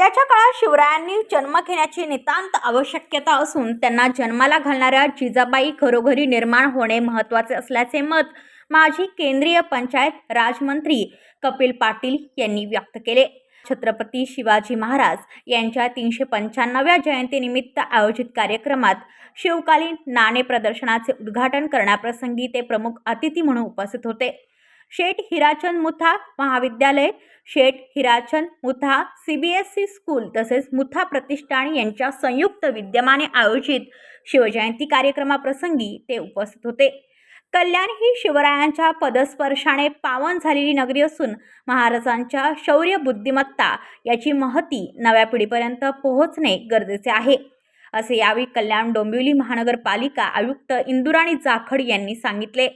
सध्याच्या काळात शिवरायांनी जन्म घेण्याची नितांत आवश्यकता असून त्यांना जन्माला घालणाऱ्या जिजाबाई घरोघरी निर्माण होणे महत्त्वाचे असल्याचे मत माजी केंद्रीय पंचायत राजमंत्री कपिल पाटील यांनी व्यक्त केले. छत्रपती शिवाजी महाराज यांच्या तीनशे पंच्याण्णव्या जयंतीनिमित्त आयोजित कार्यक्रमात शिवकालीन नाणे प्रदर्शनाचे उद्घाटन करण्याप्रसंगी ते प्रमुख अतिथी म्हणून उपस्थित होते. शेठ हिराचंद मुथा महाविद्यालय Sheth Hirachand Mutha C B S C school तसेच मुथा प्रतिष्ठान यांच्या संयुक्त विद्यमाने आयोजित शिवजयंती कार्यक्रमाप्रसंगी ते उपस्थित होते. कल्याण ही शिवरायांच्या पदस्पर्शाने पावन झालेली नगरी असून महाराजांच्या शौर्य बुद्धिमत्ता याची महती नव्या पिढीपर्यंत पोहोचणे गरजेचे आहे. असे यावेळी कल्याण डोंबिवली महानगरपालिका आयुक्त इंदुराणी जाखड यांनी सांगितले.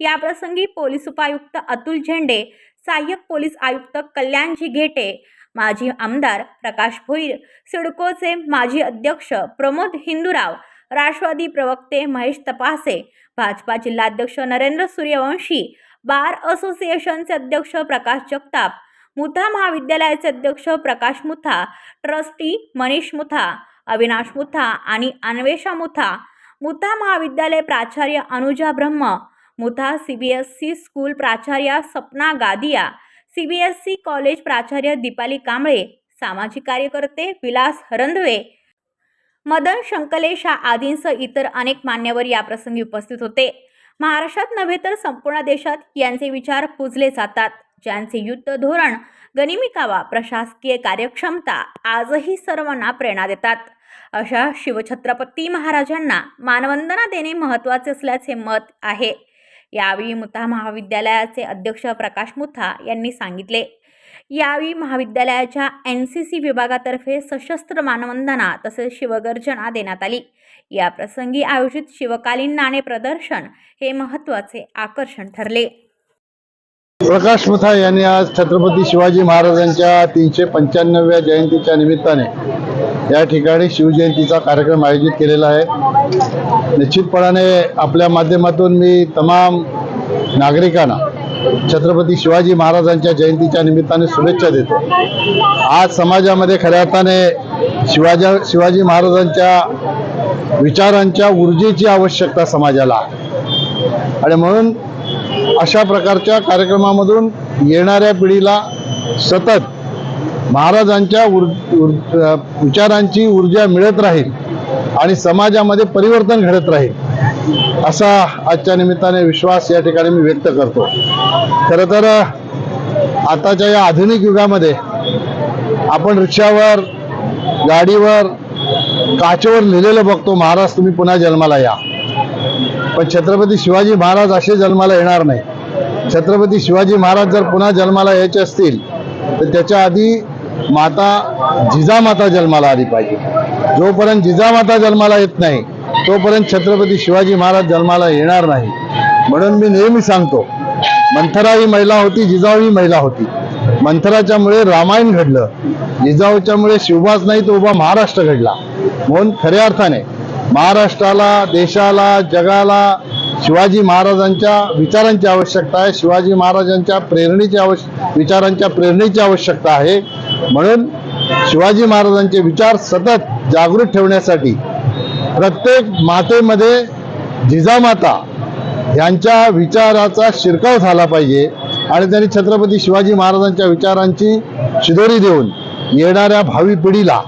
याप्रसंगी पोलीस उपायुक्त अतुल झेंडे सहाय्यक पोलीस आयुक्त कल्याणजी घेटे माजी आमदार प्रकाश भोईर सिडकोचे माजी अध्यक्ष प्रमोद हिंदूराव राष्ट्रवादी प्रवक्ते महेश तपासे भाजपा जिल्हाध्यक्ष नरेंद्र सूर्यवंशी बार असोसिएशनचे अध्यक्ष प्रकाश जगताप मुथा महाविद्यालयाचे अध्यक्ष प्रकाश मुथा ट्रस्टी मनीष मुथा अविनाश मुथा आणि अन्वेषा मुथा मुथा महाविद्यालय प्राचार्य Anuja Brahma Mutha C B S C school प्राचार्य Sapna Gadiya C B S C college प्राचार्य दीपाली कांबळे सामाजिक कार्यकर्ते विलास हरंदवे मदन शंकलेशा आदींसह इतर अनेक मान्यवर याप्रसंगी उपस्थित होते. महाराष्ट्रात नव्हे तर संपूर्ण देशात यांचे विचार पुजले जातात. ज्यांचे युद्ध धोरण गनिमिकावा प्रशासकीय कार्यक्षमता आजही सर्वांना प्रेरणा देतात. अशा शिवछत्रपती महाराजांना मानवंदना देणे महत्त्वाचे असल्याचे मत आहे. यावेळी मुथा महाविद्यालयाचे अध्यक्ष प्रकाश मुथा यांनी सांगितले. यावेळी महाविद्यालयाच्या एन सी सी विभागातर्फे सशस्त्र मानवंदना तसेच शिवगर्जना देण्यात आली. या प्रसंगी आयोजित शिवकालीन नाणे प्रदर्शन हे महत्त्वाचे आकर्षण ठरले. प्रकाश मुथा यांनी आज छत्रपती शिवाजी महाराजांच्या तीनशे पंच्याण्णव्या जयंतीच्या निमित्ताने या ठिकाणी शिवजयंतीचा कार्यक्रम आयोजित केलेला आहे. निश्चितपणाने आपल्या माध्यमातून मी तमाम नागरिकांना छत्रपती शिवाजी महाराजांच्या जयंतीच्या निमित्ताने शुभेच्छा देतो. आज समाजामध्ये खऱ्या अर्थाने शिवाजा शिवाजी महाराजांच्या विचारांच्या ऊर्जेची आवश्यकता समाजाला आणि म्हणून अशा प्रकारच्या कार्यक्रमामधून येणाऱ्या पिढीला सतत महाराजांच्या उर, उर विचारांची ऊर्जा मिळत राहील आणि समाजामध्ये परिवर्तन घडत राहील असा आजच्या निमित्ताने विश्वास या ठिकाणी मी व्यक्त करतो. खरं तर आताच्या या आधुनिक युगामध्ये आपण रिक्षावर गाडीवर काचेवर लिहिलेलं बघतो महाराज तुम्ही पुन्हा जन्माला या. पण छत्रपती शिवाजी महाराज असे जन्माला येणार नाही. छत्रपती शिवाजी महाराज जर पुन्हा जन्माला यायचे असतील तर त्याच्या आधी माता जिजामाता जन्माला आली पाहिजे. जोपर्यंत जिजामाता जन्माला येत नाही तोपर्यंत छत्रपती शिवाजी महाराज जन्माला येणार नाही. म्हणून मी नेहमी सांगतो मंथरा ही महिला होती जिजाऊ ही महिला होती. मंथराच्यामुळे रामायण घडलं. जिजाऊच्यामुळे शिवबाज नाही तो उभा महाराष्ट्र घडला. म्हणून खऱ्या अर्थाने महाराष्ट्राला देशाला जगाला शिवाजी महाराजांच्या विचारांची आवश्यकता आहे. शिवाजी महाराजांच्या प्रेरणेची आवश्य विचारांच्या प्रेरणेची आवश्यकता आहे. म्हणून शिवाजी महाराजांचे विचार सतत जागृत ठेवण्यासाठी प्रत्येक मातेमध्ये जिजामाता यांच्या विचाराचा शिरकाव झाला पाहिजे आणि त्यांनी छत्रपती शिवाजी महाराजांच्या विचारांची शिदोरी देऊन येणाऱ्या भावी पिढीला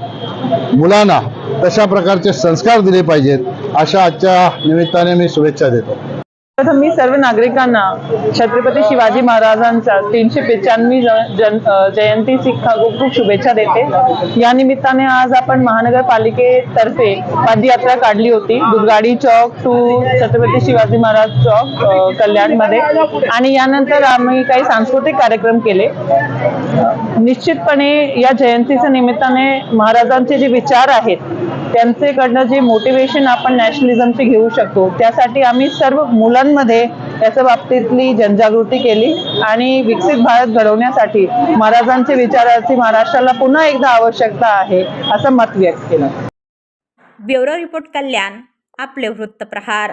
मुलांना तशा प्रकारचे संस्कार दिले पाहिजेत. अशा आजच्या निमित्ताने मी शुभेच्छा देतो. प्रथम मी सर्व नागरिकांना छत्रपती शिवाजी महाराजांच्या तीनशे पेचानवी जयंती अ, खूप खूप शुभेच्छा देते. या निमित्ताने आज आपण महानगरपालिकेतर्फे पदयात्रा काढली होती. दुर्गाडी चौक टू छत्रपती शिवाजी महाराज चौक कल्याणमध्ये. आणि यानंतर आम्ही काही सांस्कृतिक कार्यक्रम केले. निश्चितपणे या जयंतीच्या निमित्ताने महाराजांचे जे विचार आहेत त्यांचेकडनं जे मोटिवेशन आपण नॅशनलिझमचे घेऊ शकतो त्यासाठी आम्ही सर्व मुलांमध्ये याच्या बाबतीतली जनजागृती केली आणि विकसित भारत घडवण्यासाठी महाराजांचे विचाराची महाराष्ट्राला पुन्हा एकदा आवश्यकता आहे असं मत व्यक्त केलं. ब्युरो रिपोर्ट कल्याण आपले वृत्तप्रहार.